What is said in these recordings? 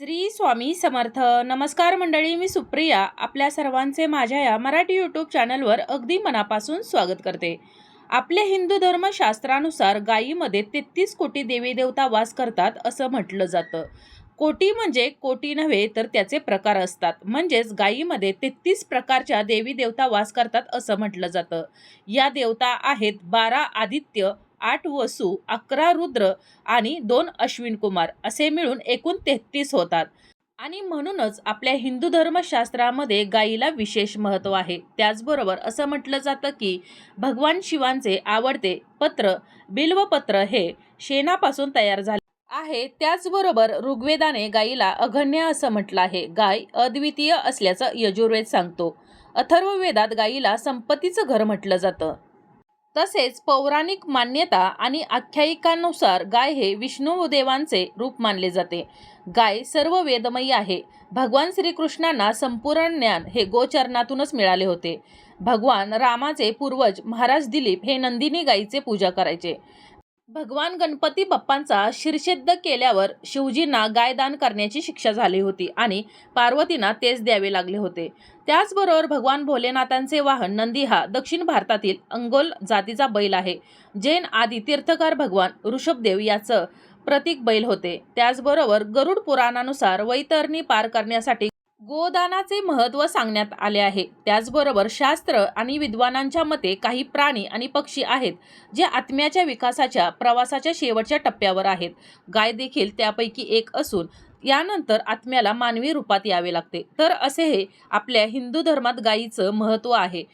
श्री स्वामी समर्थ. नमस्कार मंडळी मी सुप्रिया. आपल्या सर्वांचे माझ्या या मराठी यूट्यूब चॅनलवर अगदी मनापासून स्वागत करते. आपल्या हिंदू धर्मशास्त्रानुसार गायीमध्ये तेहतीस कोटी देवी देवता वास करतात असं म्हटलं जातं. कोटी म्हणजे कोटी नव्हे तर त्याचे प्रकार असतात. म्हणजेच गायीमध्ये तेहतीस प्रकारच्या देवी देवता वास करतात असं म्हटलं जातं. या देवता आहेत बारा आदित्य आठ वसू अकरा रुद्र आणि दोन अश्विन कुमार असे मिळून एकूण तेहतीस होतात. आणि म्हणूनच आपल्या हिंदू धर्मशास्त्रामध्ये गायीला विशेष महत्त्व आहे. त्याचबरोबर असं म्हटलं जातं की भगवान शिवांचे आवडते पत्र बिल्वपत्र हे शेणापासून तयार झाले आहे. त्याचबरोबर ऋग्वेदाने गायीला अघन्य असं म्हटलं आहे. गाय अद्वितीय असल्याचं यजुर्वेद सांगतो. अथर्ववेदात गायीला संपत्तीचं घर म्हटलं जातं. तसेच पौराणिक मान्यता आणि आख्यायिकांनुसार गाय हे विष्णुदेवांचे रूप मानले जाते. गाय सर्व वेदमयी आहे. भगवान श्रीकृष्णांना संपूर्ण ज्ञान हे गोचरणातूनच मिळाले होते. भगवान रामाचे पूर्वज महाराज दिलीप हे नंदिनी गायीचे पूजा करायचे. भगवान गणपती बाप्पांचा शिरशेद्ध केल्यावर शिवजींना गायदान करण्याची शिक्षा झाली होती आणि पार्वतींना तेच द्यावे लागले होते. त्याचबरोबर भगवान भोलेनाथांचे वाहन नंदी हा दक्षिण भारतातील अंगोल जातीचा बैल आहे. जैन आदी तीर्थकार भगवान ऋषभदेव याचं प्रतीक बैल होते. त्याचबरोबर गरुड पुराणानुसार वैतरणी पार करण्यासाठी गोदानाचे महत्त्व सांगण्यात आले आहे. त्याचबरोबर शास्त्र आणि विद्वानांच्या मते काही प्राणी आणि पक्षी आहेत जे आत्म्याच्या विकासाच्या प्रवासाच्या शेवटच्या टप्प्यावर आहेत. गाय देखील त्यापैकी एक असून यानंतर आत्म्याला मानवी रूपात यावे लागते. तर असे हे आपल्या हिंदू धर्मात गायीचं महत्त्व आहे.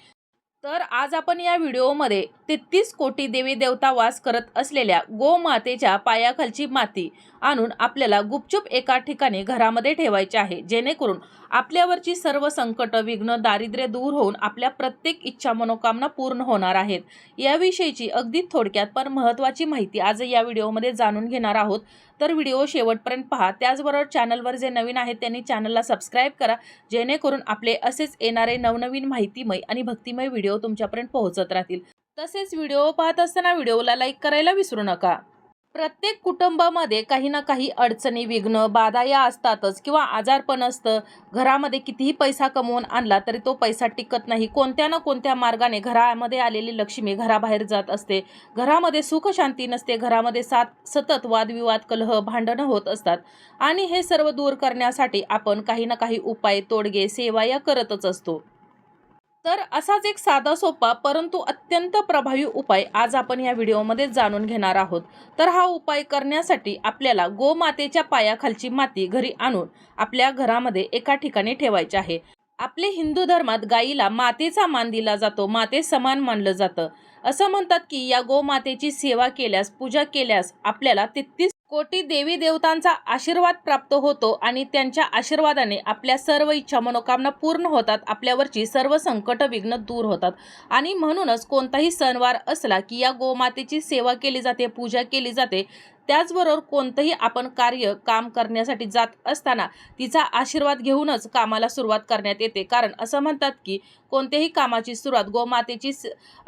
तर आज आपण या व्हिडिओमध्ये तेहतीस कोटी देवी देवता वास करत असलेल्या गोमातेच्या पायाखालची माती आणून आपल्याला गुपचूप एका ठिकाणी घरामध्ये ठेवायचे आहे. जेणेकरून आपल्यावरची सर्व संकट विघ्न दारिद्र्य दूर होऊन आपल्या प्रत्येक इच्छा मनोकामना पूर्ण होणार आहेत. याविषयीची अगदी थोडक्यात पण महत्त्वाची माहिती आज या व्हिडिओमध्ये जाणून घेणार आहोत. तर व्हिडिओ शेवटपर्यंत पहा. त्याचबरोबर चॅनलवर जे नवीन आहेत त्यांनी चॅनलला सबस्क्राईब करा. जेणेकरून आपले असेच येणारे नवनवीन माहितीमय आणि भक्तिमय व्हिडिओ तुमच्यापर्यंत पोहोचत राहतील. तसेच व्हिडिओ पाहत असताना व्हिडिओला लाईक करायला विसरू नका. प्रत्येक कुटुंबामध्ये काही ना काही अडचणी विघ्न बाधा या असतातच किंवा आजारपण असतं. घरामध्ये कितीही पैसा कमवून आणला तरी तो पैसा टिकत नाही. कोणत्या ना कोणत्या मार्गाने घरामध्ये आलेली लक्ष्मी घराबाहेर जात असते. घरामध्ये सुख शांती नसते. घरामध्ये सात सतत वादविवाद कलह भांडणं होत असतात. आणि हे सर्व दूर करण्यासाठी आपण काही ना काही उपाय तोडगे सेवा या करतच असतो. तर असाच एक साधा सोपा परंतु अत्यंत प्रभावी उपाय आज आपण या व्हिडिओमध्ये जाणून घेणार आहोत. तर हा उपाय करण्यासाठी आपल्याला गोमातेच्या पायाखालची माती घरी आणून आपल्या घरामध्ये एका ठिकाणी ठेवायची आहे. आपले हिंदू धर्मात गायीला मातेचा मान दिला जातो माते समान मानलं जातं. असं म्हणतात की या गोमातेची सेवा केल्यास पूजा केल्यास आपल्याला तेहतीस कोटी देवी देवतांचा आशीर्वाद प्राप्त होतो आणि त्यांच्या आशीर्वादाने आपल्या सर्व इच्छा मनोकामना पूर्ण होतात आपल्यावरची सर्व संकट विघ्न दूर होतात. आणि म्हणूनच कोणताही सणवार असला की या गोमातेची सेवा केली जाते पूजा केली जाते त्याचबरोबर कोणतंही आपण कार्य काम करण्यासाठी जात असताना तिचा आशीर्वाद घेऊनच कामाला सुरुवात करण्यात येते. कारण असं म्हणतात की कोणत्याही कामाची सुरुवात गोमातेची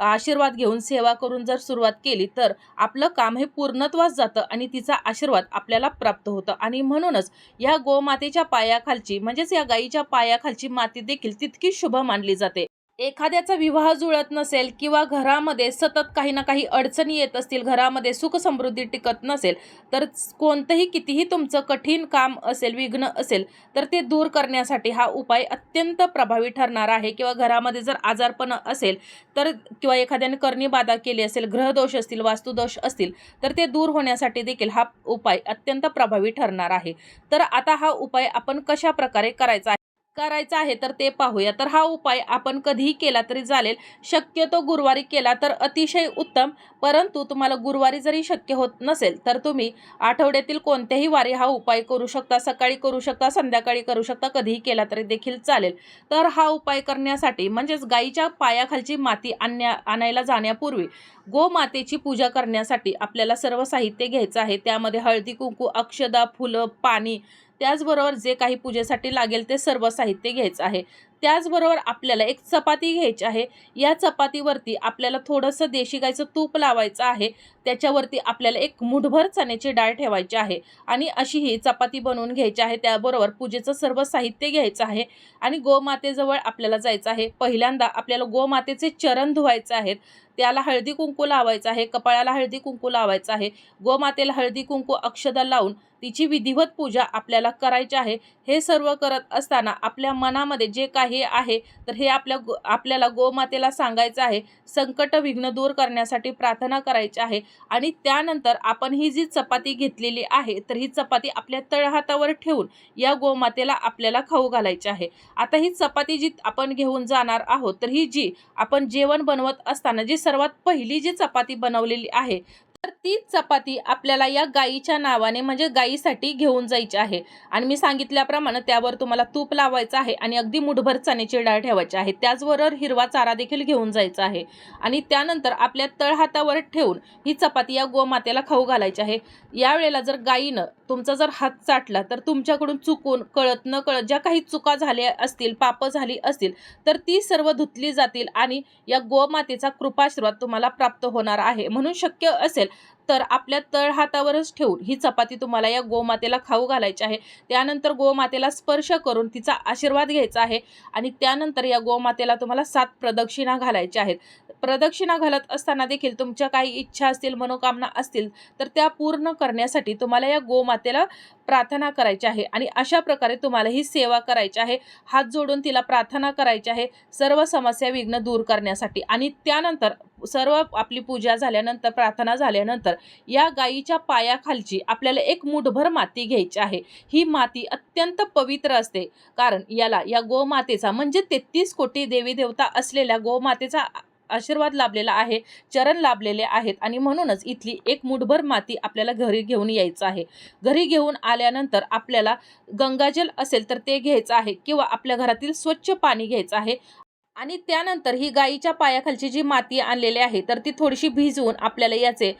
आशीर्वाद घेऊन सेवा करून जर सुरुवात केली तर आपलं काम हे पूर्णत्वास जातं आणि तिचा आशीर्वाद आपल्याला प्राप्त होतं. आणि म्हणूनच या गोमातेच्या पायाखालची म्हणजेच या गाईच्या पायाखालची माती देखील तितकी शुभ मानली जाते. एखाद्याचा विवाह जुळत नसेल किंवा घरामध्ये सतत काही ना काही अडचणी येत असतील घरामध्ये सुख समृद्धी टिकत नसेल तर कोणतंही कितीही तुमचं कठीण काम असेल विघ्न असेल तर ते दूर करण्यासाठी हा उपाय अत्यंत प्रभावी ठरणार आहे. किंवा घरामध्ये जर आजारपण असेल तर किंवा एखाद्याने करणी बाधा केली असेल ग्रहदोष असतील वास्तुदोष असतील तर ते दूर होण्यासाठी देखील हा उपाय अत्यंत प्रभावी ठरणार आहे. तर आता हा उपाय आपण कशा प्रकारे करायचा आहे करायचा आहे तर ते पाहूया. तर हा उपाय आपण कधीही केला तरी चालेल. शक्यतो गुरुवारी केला तर अतिशय उत्तम. परंतु तुम्हाला गुरुवारी जरी शक्य होत नसेल तर तुम्ही आठवड्यातील कोणत्याही वारी हा उपाय करू शकता. सकाळी करू शकता संध्याकाळी करू शकता कधीही केला तरी देखील चालेल. तर हा उपाय करण्यासाठी म्हणजेच गाईच्या पायाखालची माती आणण्या आणायला जाण्यापूर्वी गोमातेची पूजा करण्यासाठी आपल्याला सर्व साहित्य घ्यायचं आहे. त्यामध्ये हळदी कुंकू अक्षदा फुलं पाणी त्याचबरोबर जे काही पूजेसाठी लागेल ते सर्व साहित्य घ्यायचं आहे. त्याचबरोबर आपल्याला एक चपाती घ्यायची आहे. या चपातीवरती आपल्याला थोडंसं देशी गाईचं तूप लावायचं आहे. त्याच्यावरती आपल्याला एक मुठभर चण्याची डाळ ठेवायची आहे. आणि अशी ही चपाती बनवून घ्यायची आहे. त्याबरोबर पूजेचं सर्व साहित्य घ्यायचं आहे. आणि गोमातेजवळ आपल्याला जायचं आहे. पहिल्यांदा आपल्याला गोमातेचे चरण धुवायचे आहेत. त्याला हळदी कुंकू लावायचं आहे. कपाळाला हळदी कुंकू लावायचं आहे. गोमातेला हळदी कुंकू अक्षदा लावून तिची विधिवत पूजा आपल्याला करायची आहे. हे सर्व करत असताना आपल्या मनामध्ये जे काही आहे तर हे आपल्या गो आपल्याला गोमातेला सांगायचं आहे. संकट विघ्न दूर करण्यासाठी प्रार्थना करायची आहे. आणि त्यानंतर आपण ही जी चपाती घेतलेली आहे तर ही चपाती आपल्या तळहातावर ठेवून या गोमातेला आपल्याला खाऊ घालायची आहे. आता ही चपाती जी आपण घेऊन जाणार आहोत तर ही जी आपण जेवण बनवत असताना जी सर्वात पहिली जी चपाती बनवलेली आहे तर तीच चपाती आपल्याला या गाईच्या नावाने म्हणजे गाईसाठी घेऊन जायची आहे. आणि मी सांगितल्याप्रमाणे त्यावर तुम्हाला तूप लावायचं आहे आणि अगदी मुठभर चण्याची डाळ ठेवायची आहे. त्याचबरोबर हिरवा चारा देखील घेऊन जायचा आहे. आणि त्यानंतर आपल्या तळहातावर ठेवून ही चपाती या गोमातेला खाऊ घालायची आहे. यावेळेला जर गाईनं तुमचा जर हात चाटला तर तुमच्याकडून चुकून कळत न कळत ज्या काही चुका झाल्या असतील पापं झाली असतील तर ती सर्व धुतली जातील आणि या गोमातेचा कृपाशीर्वाद तुम्हाला प्राप्त होणार आहे. म्हणून शक्य असेल तर आपल्या तळहातावरच ठेवून ही चपाती तुम्हाला या गोमातेला खाऊ घालायची आहे. त्यानंतर गोमातेला स्पर्श करून तिचा आशीर्वाद घ्यायचा आहे आणि त्यानंतर या गोमातेला तुम्हाला सात प्रदक्षिणा घालायच्या आहेत. प्रदक्षिणा घालत असताना देखील तुमच्या काही इच्छा असतील मनोकामना असतील तर त्या पूर्ण करण्यासाठी तुम्हाला या गोमातेला प्रार्थना करायची आहे. आणि अशा प्रकारे तुम्हाला ही सेवा करायची आहे. हात जोडून तिला प्रार्थना करायची आहे सर्व समस्या विघ्न दूर करण्यासाठी. आणि त्यानंतर सर्व आपली पूजा झाल्यानंतर प्रार्थना झाल्यानंतर या गायीच्या पायाखालची आपल्याला एक मुठभर माती घ्यायची आहे. ही माती अत्यंत पवित्र असते. कारण याला या गोमातेचा म्हणजे तेहतीस कोटी देवी देवता असलेल्या गोमातेचा आशीर्वाद लाभलेला आहे चरण लाभलेले आहेत आणि म्हणूनच इथली एक मुठभर माती आपल्याला घरी घेऊन यायचं आहे. घरी घेऊन आल्यानंतर आपल्याला गंगाजल असेल तर ते घ्यायचं आहे किंवा आपल्या घरातील स्वच्छ पाणी घ्यायचं आहे. आणि त्यानंतर ही गाईच्या पायाखालची जी माती आणलेली आहे तर ती थोडीशी भिजवून आपल्याला याचे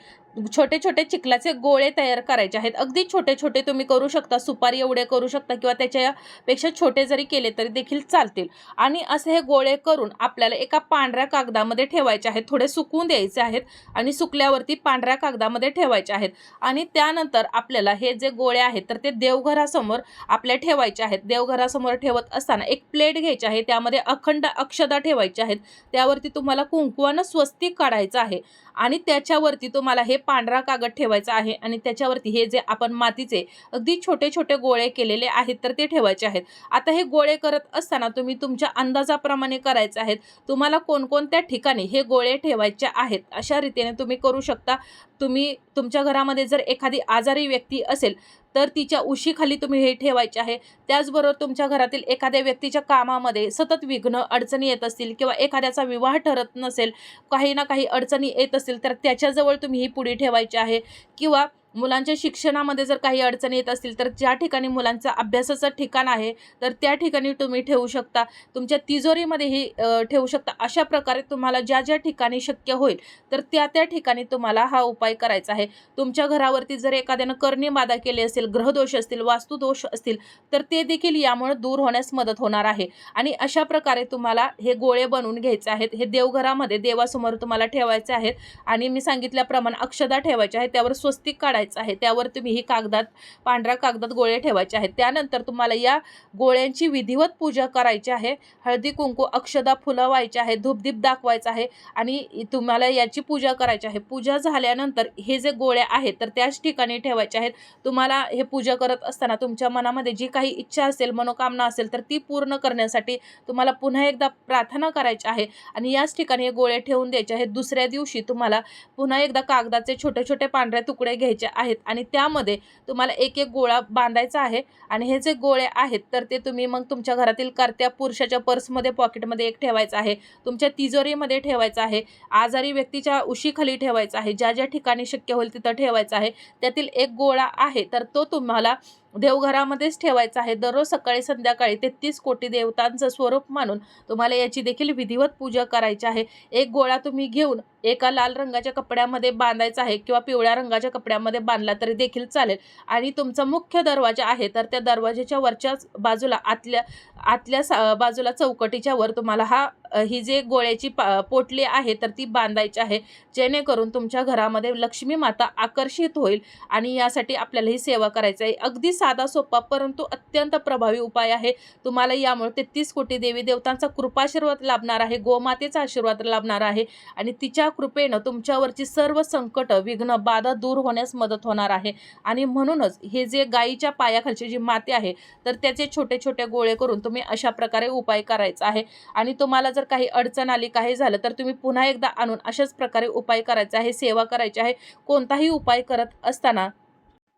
छोटे छोटे चिखलाचे गोळे तयार करायचे आहेत. अगदी छोटे छोटे तुम्ही करू शकता. सुपारी एवढे करू शकता किंवा त्याच्यापेक्षा छोटे जरी केले तरी देखील चालतील. आणि असे हे गोळे करून आपल्याला एका पांढऱ्या कागदामध्ये ठेवायचे आहेत. थोडे सुकवून द्यायचे आहेत आणि सुकल्यावरती पांढऱ्या कागदामध्ये ठेवायचे आहेत. आणि त्यानंतर आपल्याला हे जे गोळे आहेत तर ते देवघरासमोर आपल्या ठेवायचे आहेत. देवघरासमोर ठेवत असताना एक प्लेट घ्यायची आहे. त्यामध्ये अखंड अक्षदा ठेवायच्या आहेत. त्यावरती तुम्हाला कुंकुवानं स्वस्तिक काढायचं आहे. आणि त्याच्यावरती तुम्हाला हे पांढरा कागद ठेवायचा आहे आणि त्याच्यावरती हे जे आपण मातीचे अगदी छोटे छोटे गोळे केलेले आहेत तर ते ठेवायचे आहेत. आता हे गोळे करत असताना तुम्ही तुमच्या अंदाजाप्रमाणे करायचे आहेत. तुम्हाला कोणकोणत्या ठिकाणी हे गोळे ठेवायचे आहेत अशा रीतीने तुम्ही करू शकता. तुम्ही तुमच्या घरामध्ये जर एखादी आजारी व्यक्ती असेल तर तिच्या उशीखाली तुम्ही हे ठेवायचे आहे. त्याचबरोबर तुमच्या घरातील एखाद्या व्यक्तीच्या कामामध्ये सतत विघ्न अडचणी येत असतील किंवा एखाद्याचा विवाह ठरत नसेल काही ना काही अडचणी येत असतील तर त्याच्याजवळ तुम्ही ही पुढी ठेवायची आहे. किंवा मुलांच्या शिक्षणामध्ये जर काही अडचणी येत असतील तर ज्या ठिकाणी मुलांचं अभ्यासाचं ठिकाण आहे तर त्या ठिकाणी तुम्ही ठेवू शकता. तुमच्या तिजोरीमध्येही अ, ठेवू शकता. अशा प्रकारे तुम्हाला ज्या ज्या ठिकाणी शक्य होईल तर त्या त्या ठिकाणी तुम्हाला हा उपाय करायचा आहे. तुमच्या घरावरती जर एखाद्यानं करणी बाधा केली असेल ग्रहदोष असतील वास्तुदोष असतील तर ते देखील यामुळे दूर होण्यास मदत होणार आहे. आणि अशा प्रकारे तुम्हाला हे गोळे बनवून घ्यायचे आहेत. हे देवघरामध्ये देवासमोर तुम्हाला ठेवायचे आहेत. आणि मी सांगितल्याप्रमाणे अक्षदा ठेवायच्या आहेत. त्यावर स्वस्तिक करायचं आहे त्यावर तुम्ही ही कागदात पांढऱ्या कागदात गोळे ठेवायचे आहेत. त्यानंतर तुम्हाला या गोळ्यांची विधिवत पूजा करायची आहे. हळदी कुंकू अक्षदा फुलं व्हायची आहे धूपदीप दाखवायचा आहे आणि तुम्हाला याची पूजा करायची आहे. पूजा झाल्यानंतर हे जे गोळे आहेत तर त्याच ठिकाणी ठेवायचे आहेत. तुम्हाला हे पूजा करत असताना तुमच्या मनामध्ये जी काही इच्छा असेल मनोकामना असेल तर ती पूर्ण करण्यासाठी तुम्हाला पुन्हा एकदा प्रार्थना करायची आहे आणि याच ठिकाणी हे गोळे ठेवून द्यायचे आहेत. दुसऱ्या दिवशी तुम्हाला पुन्हा एकदा कागदाचे छोटे छोटे पांढरे तुकडे घ्यायचे आहेत आणि त्यामध्ये तुम्हाला एक एक गोळा बांधायचा आहे आणि हे जे गोळे आहेत तर ते तुम्ही मग तुमच्या घरातील करत्या पुरुषाच्या पर्समध्ये पॉकेटमध्ये एक ठेवायचं आहे. तुमच्या तिजोरीमध्ये ठेवायचं आहे. आजारी व्यक्तीच्या उशीखाली ठेवायचं आहे. ज्या ज्या ठिकाणी शक्य होईल तिथं ठेवायचं आहे. त्यातील एक गोळा आहे तर तो तुम्हाला देवघरामध्येच ठेवायचा आहे. दररोज सकाळी संध्याकाळी तेहतीस कोटी देवतांचं स्वरूप मानून तुम्हाला याची देखील विधिवत पूजा करायची आहे. एक गोळा तुम्ही घेऊन एका लाल रंगाच्या कपड्यामध्ये बांधायचा आहे किंवा पिवळ्या रंगाच्या कपड्यामध्ये बांधला तरी देखील चालेल. आणि तुमचा मुख्य दरवाजा आहे तर त्या दरवाजाच्या वरच्याच बाजूला आतल्या आतल्या सा बाजूला चौकटीच्या वर तुम्हाला हा ही जे गोळ्याची पा पोटली आहे तर ती बांधायची आहे. जेणेकरून तुमच्या घरामध्ये लक्ष्मी माता आकर्षित होईल आणि यासाठी आपल्याला ही सेवा करायची आहे. अगदी साधा सोपा परंतु अत्यंत प्रभावी उपाय आहे. तुम्हाला यामुळे तेहतीस कोटी देवी देवतांचा कृपाशीर्वाद लाभणार आहे गोमातेचा आशीर्वाद लाभणार आहे आणि तिच्या कृपेनं तुमच्यावरची सर्व संकट विघ्न बाधा दूर होण्यास मदत होणार आहे. आणि म्हणूनच हे जे गाईच्या पायाखालची जी माती आहे तर त्याचे छोटे छोटे गोळे करून तुम्ही अशा प्रकारे उपाय करायचा आहे. आणि तुम्हाला जर काही अडचण आली काही झालं तर तुम्ही पुन्हा एकदा आणून अशाच प्रकारे उपाय करायचा आहे सेवा करायची आहे. कोणताही उपाय करत असताना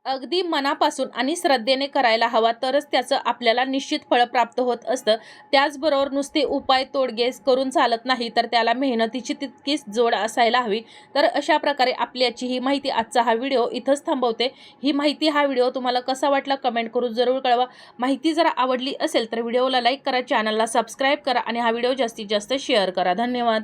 अगदी मनापासून आणि श्रद्धेने करायला हवा तरच त्याचं आपल्याला निश्चित फळ प्राप्त होत असतं. त्याचबरोबर नुसते उपाय तोडगेस करून चालत नाही तर त्याला मेहनतीची तितकीच जोड असायला हवी. तर अशा प्रकारे आपल्याची ही माहिती आजचा हा व्हिडिओ इथंच थांबवते. ही माहिती हा व्हिडिओ तुम्हाला कसा वाटला कमेंट करून जरूर कळवा. माहिती जर आवडली असेल तर व्हिडिओला लाईक करा चॅनलला सबस्क्राईब करा आणि हा व्हिडिओ जास्तीत जास्त शेअर करा. धन्यवाद.